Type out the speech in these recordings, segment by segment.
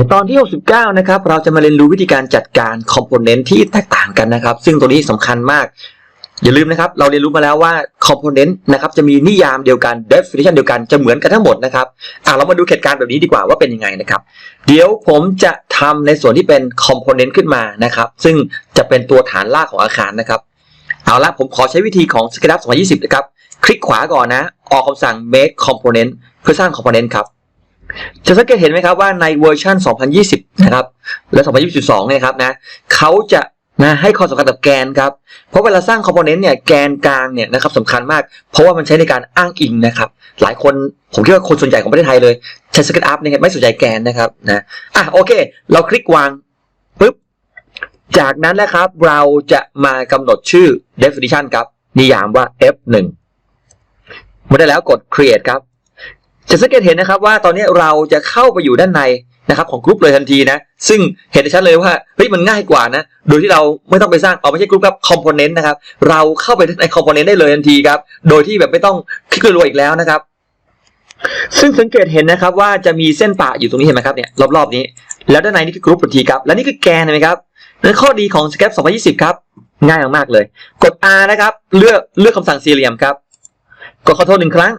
ในตอนที่ 69 นะครับ เราจะมาเรียนรู้วิธีการจัดการคอมโพเนนต์ที่แตกต่างกันนะครับ ซึ่งตัวนี้สำคัญมาก อย่าลืมนะครับ เราเรียนรู้มาแล้วว่าคอมโพเนนต์นะครับจะมีนิยามเดียวกัน definition เดียวกันจะเหมือนกันทั้งหมดนะครับอะเรามาดูเหตุการณ์แบบนี้ดีกว่าว่าเป็นยังไงนะครับ เดี๋ยวผมจะทำในส่วนที่เป็นคอมโพเนนต์ขึ้นมานะครับ ซึ่งจะเป็นตัวฐานรากของอาคารนะครับ เอาละผมขอใช้วิธีของ SketchUp 2020 นะครับ คลิกขวาก่อนนะ ออกคำสั่ง make component เพื่อสร้าง component ครับ จะสังเกตเห็นไหมครับว่าในเวอร์ชัน2020 นะครับ และ 2022 เนี่ยครับนะเขาจะนะให้ความสำคัญกับแกนครับ เพราะเวลาสร้างคอมโพเนนต์เนี่ยแกนกลางเนี่ยนะครับสำคัญมาก เพราะว่ามันใช้ในการอ้างอิงนะครับ หลายคนผมคิดว่าคนส่วนใหญ่ของประเทศไทยเลยใช้ SketchUp เนี่ยไม่สนใจแกนนะครับนะอะโอเค เราคลิกวางปุ๊บจากนั้นนะครับเราจะมากำหนดชื่อ definition ครับนิยามว่า f1 เมื่อได้แล้วกด create ครับ จะสังเกตเห็นนะครับว่าตอนนี้เราจะเข้าไปอยู่ด้านในนะครับของกรุ๊ปเลยทันทีนะ ซึ่งเห็นได้ชัดเลยว่าเฮ้ยมันง่ายกว่านะ โดยที่เราไม่ต้องไปสร้างเอาไม่ใช่กรุ๊ปครับคอมโพเนนต์นะครับ เราเข้าไปในคอมโพเนนต์ได้เลยทันทีครับ โดยที่แบบไม่ต้องคลิกรัวๆอีกแล้วนะครับ ซึ่งสังเกตเห็นนะครับว่าจะมีเส้นปะอยู่ตรงนี้เห็นไหมครับเนี่ยรอบๆนี้ แล้วด้านในนี่คือกรุ๊ปทันทีครับ และนี่คือแกนเห็นไหมครับนั่นข้อดีของ Sketch 2020 ครับ ง่ายมากๆเลย กด R นะครับ เลือกเลือกคำสั่งสี่เหลี่ยมครับ กด Ctrl หนึ่งครั้ง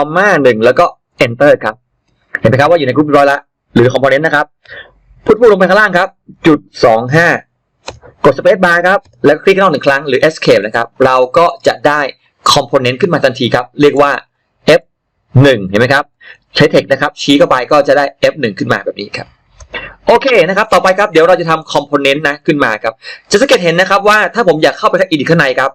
อมมาหนึ่งแล้วก็ Enter ครับ เห็นไหมครับว่าอยู่ในกรุ๊ปร้อยแล้วหรือ Component นะครับ พุทพูลงไปข้างล่างครับ จุดสองห้ากด Space Bar ครับ แล้วคลิกข้างนอกหนึ่งครั้งหรือ Escape นะครับ เราก็จะได้ Component ขึ้นมาทันทีครับ เรียกว่า F1 เห็นไหมครับ ใช้ text นะครับ ชี้เข้าไปก็จะได้ F1 ขึ้นมาแบบนี้ครับโอเคนะครับ ต่อไปครับ เดี๋ยวเราจะทำ Component นะขึ้นมาครับ จะสังเกตเห็นนะครับว่าถ้าผมอยากเข้าไปอีกข้างในครับ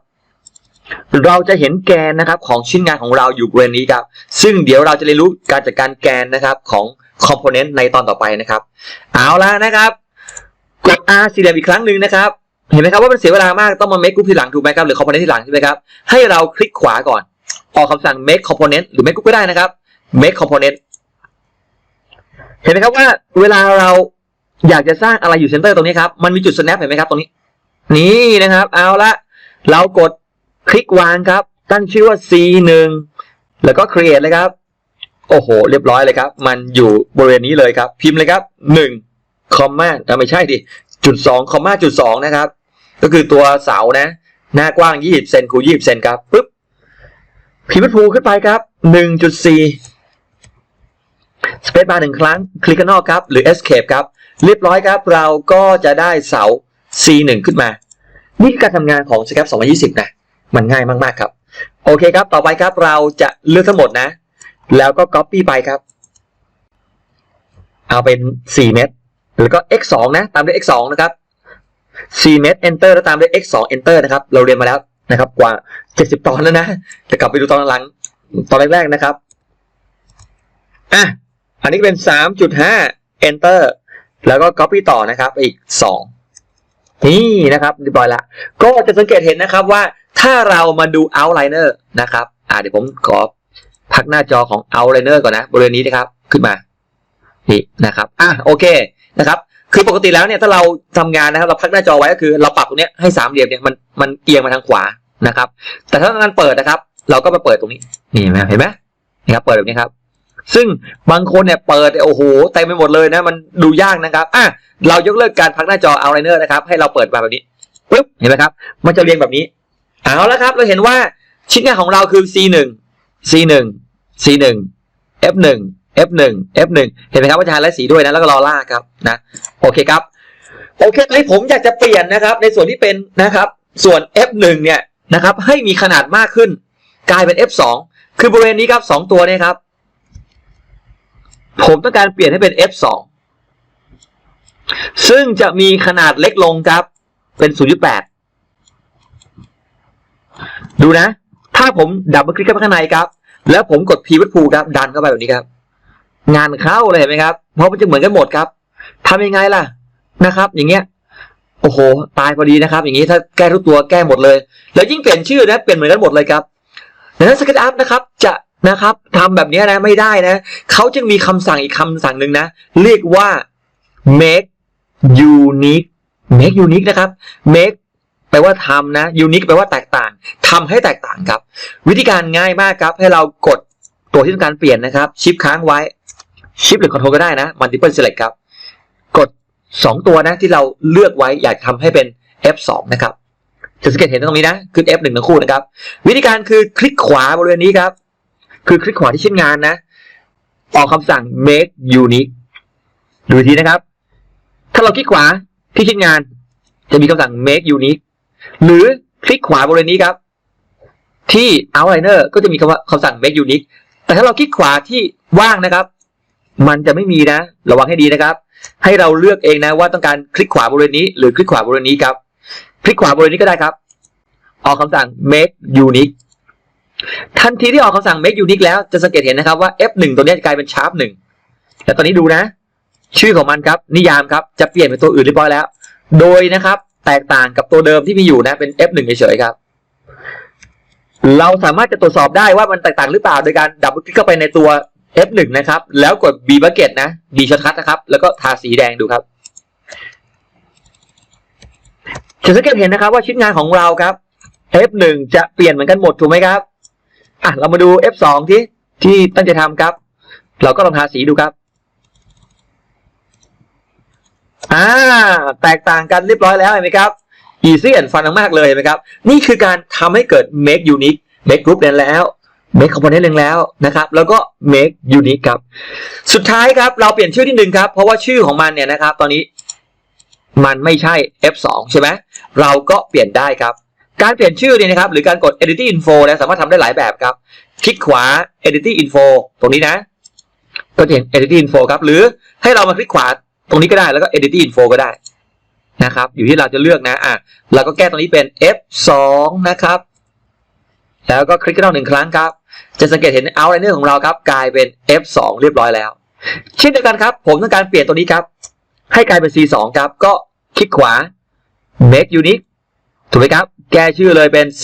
เราจะเห็นแกนนะครับของชิ้นงานของเราอยู่บริเวณนี้ครับซึ่งเดี๋ยวเราจะเรียนรู้การจัดการแกนนะครับของคอมโพเนนต์ในตอนต่อไปนะครับ เอาละนะครับ กด R สี่เหลี่ยมอีกครั้งหนึ่งนะครับ เห็นไหมครับว่ามันเสียเวลามากต้องมา make group ทีหลังถูกไหมครับหรือ component ที่หลังใช่ไหมครับให้เราคลิกขวาก่อน ออกคำสั่ง make component หรือ make group ก็ได้นะครับ make component เห็นไหมครับว่าเวลาเราอยากจะสร้างอะไรอยู่เซนเตอร์ตรงนี้ครับมันมีจุด snap เห็นไหมครับตรงนี้ นี่นะครับ เอาละเรากด คลิกวางครับ ตั้งชื่อว่า C1 แล้วก็ create เลยครับ โอ้โห เรียบร้อยเลยครับ มันอยู่บริเวณนี้เลยครับ พิมพ์เลยครับ1คอมมาอ่ไม่ใช่ดิ จุด2คอมมาจุด2นะครับ ก็คือตัวเสานะ หน้ากว้าง 20เซนคูณ20เซนครับปึ๊บ พิมพ์พูขึ้นไปครับ 1.4สเปซบาร์หนึ่งครั้ง คลิกข้างนอกครับ หรือ escape ครับ เรียบร้อยครับ เราก็จะได้เสา C1 ขึ้นมา นี่คือการทำงานของ SketchUp 2020 นะ มันง่ายมากๆครับ โอเคครับ ต่อไปครับเราจะเลือกทั้งหมดนะ แล้วก็ Copy ไปครับ เอาเป็น 4 เม็ดแล้วก็ x 2นะ ตามด้วย x 2นะครับ 4 เม็ด enter แล้วตามด้วย x 2 enter นะครับ เราเรียนมาแล้วนะครับ กว่า 70 ตอนแล้วนะจะกลับไปดูตอนหลัง ตอนแรกๆนะครับอะอันนี้เป็น 3.5 enter แล้วก็ copy ต่อนะครับ อีก 2 นี่นะครับเรียบร้อยละก็จะสังเกตเห็นนะครับว่าถ้าเรามาดู outliner นะครับอ่าเดี๋ยวผมขอพักหน้าจอของ outliner ก่อนนะบริเวณนี้นะครับขึ้นมานี่นะครับอะโอเคนะครับคือปกติแล้วเนี่ยถ้าเราทำงานนะครับเราพักหน้าจอไว้ก็คือเราปรับตรงนี้ให้สามเหลี่ยมเนี่ยมันมันเอียงมาทางขวานะครับ แต่ถ้าการเปิดนะครับ เราก็มาเปิดตรงนี้นี่เห็นไหมเห็นไหมนี่ครับเปิดแบบนี้ครับ ซึ่งบางคนเนี่ยเปิดโอ้โหเต็มไปหมดเลยนะ มันดูยากนะครับอะเรายกเลิกการพักหน้าจอ outliner นะครับ ให้เราเปิดมาแบบนี้ปึ๊บเห็นไหมครับ มันจะเรียงแบบนี้เอาแล้วครับ เราเห็นว่าชิ้นงานของเราคือ C1 C1 C1 F1 F1 F1 เห็นไหมครับว่าจะหาและสีด้วยนะ แล้วก็รอลากครับนะโอเคครับ โอเคตอนนี้ผมอยากจะเปลี่ยนนะครับ ในส่วนที่เป็นนะครับ ส่วน F1 เนี่ยนะครับ ให้มีขนาดมากขึ้น กลายเป็น F2 คือบริเวณนี้ครับสองตัวเนี่ยครับ ผมต้องการเปลี่ยนให้เป็น F2 ซึ่งจะมีขนาดเล็กลงครับ เป็น 0.8 ดูนะ ถ้าผมดับเบิลคลิกเข้าไปข้างในครับ แล้วผมกด pivot pool ครับ ดันเข้าไปแบบนี้ครับ งานเข้าเลยเห็นไหมครับ เพราะมันจะเหมือนกันหมดครับทำยังไงล่ะนะครับ อย่างเงี้ย โอ้โห ตายพอดีนะครับ อย่างนี้ถ้าแก้ทุกตัวแก้หมดเลย แล้วยิ่งเปลี่ยนชื่อนะ เปลี่ยนเหมือนกันหมดเลยครับดังนั้น SketchUp นะครับ จะ นะครับทำแบบนี้นะไม่ได้นะเขาจึงมีคำสั่งอีกคำสั่งหนึ่งนะ เรียกว่า make unique make unique นะครับ make แปลว่าทำนะ unique แปลว่าแตกต่างทำให้แตกต่างครับ วิธีการง่ายมากครับ ให้เรากดตัวที่ต้องการเปลี่ยนนะครับ ชิปค้างไว้ Shift หรือ Control ก็ได้นะ Multiple Select ครับ กด 2 ตัวนะที่เราเลือกไว้อยากทำให้เป็น F2 นะครับจะสังเกตเห็นตรงนี้นะ ขึ้น F1 ทั้งคู่นะครับ วิธีการคือคลิกขวาบริเวณนี้ครับ คือคลิกขวาที่ชิ้นงานนะ ออกคำสั่ง make unique ดูทีนะครับ ถ้าเราคลิกขวาที่ชิ้นงาน จะมีคำสั่ง make unique หรือคลิกขวาบริเวณนี้ครับ ที่ outliner ก็จะมีคำว่าคำสั่ง make unique แต่ถ้าเราคลิกขวาที่ว่างนะครับ มันจะไม่มีนะ ระวังให้ดีนะครับ ให้เราเลือกเองนะว่าต้องการคลิกขวาบริเวณนี้ หรือคลิกขวาบริเวณนี้ครับ คลิกขวาบริเวณนี้ก็ได้ครับ ออกคำสั่ง make unique ทันทีที่ออกคำสั่ง make unique แล้วจะสังเกตเห็นนะครับว่า F1 ตัวนี้กลายเป็น sharp 1แล้วตอนนี้ดูนะ ชื่อของมันครับ นิยามครับ จะเปลี่ยนเป็นตัวอื่นเรียบร้อยแล้ว โดยนะครับ แตกต่างกับตัวเดิมที่มีอยู่นะเป็น F1 เฉยๆครับ เราสามารถจะตรวจสอบได้ว่ามันแตกต่างหรือเปล่า โดยการดับคลิกเข้าไปในตัว F1 นะครับ แล้วกด B bucket นะ B ช็อตคัทนะครับ แล้วก็ทาสีแดงดูครับจะสังเกตเห็นนะครับว่าชิ้นงานของเราครับ F1 จะเปลี่ยนเหมือนกันหมดถูกไหมครับ อะเรามาดู F2 ที่ที่ตั้งใจทำครับ เราก็ลองทาสีดูครับอ่าแตกต่างกันเรียบร้อยแล้วเห็นไหมครับ easy and fun มากเลยเห็นไหมครับ นี่คือการทำให้เกิด make unique make group เรียนแล้ว make component เรียนแล้วนะครับ แล้วก็ make unique ครับ สุดท้ายครับ เราเปลี่ยนชื่อที่หนึ่งครับ เพราะว่าชื่อของมันเนี่ยนะครับ ตอนนี้มันไม่ใช่ F2 ใช่ไหม เราก็เปลี่ยนได้ครับ การเปลี่ยนชื่อเนี่ยนะครับ หรือการกด Edit Info นะสามารถทำได้หลายแบบครับ คลิกขวา Edit Info ตรงนี้นะ ก็จะเห็น Edit Info ครับ หรือให้เรามาคลิกขวาตรงนี้ก็ได้แล้วก็ Edit Info ก็ได้นะครับ อยู่ที่เราจะเลือกนะอะเราก็แก้ตรงนี้เป็น F2 นะครับ แล้วก็คลิกกันหนึ่งครั้งครับ จะสังเกตเห็น outliner ของเราครับ กลายเป็น F2 เรียบร้อยแล้ว เช่นเดียวกันครับ ผมต้องการเปลี่ยนตัวนี้ครับ ให้กลายเป็น C2 ครับ ก็คลิกขวา make unique ถูกไหมครับ แก้ชื่อเลยเป็น C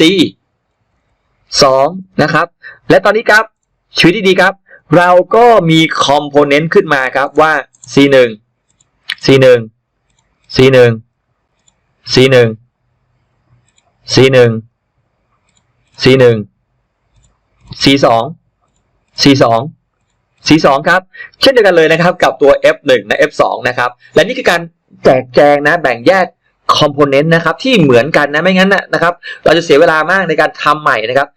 2นะครับ และตอนนี้ครับ ชีวิตดีครับ เราก็มีคอมโพเนนต์ขึ้นมาครับว่า C 1 C 1 C 1 C 1 C 1 C 1 C 2 C 2 C 2 ครับ เช่นเดียวกันเลยนะครับกับตัว F1 นะ F2 นะครับ และนี่คือการแจกแจงนะแบ่งแยก คอมโพเนนต์นะครับที่เหมือนกันนะไม่งั้นนะครับ เราจะเสียเวลามากในการทำใหม่นะครับ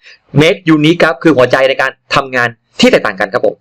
make unique ครับคือหัวใจในการทำงานที่แตกต่างกันครับผม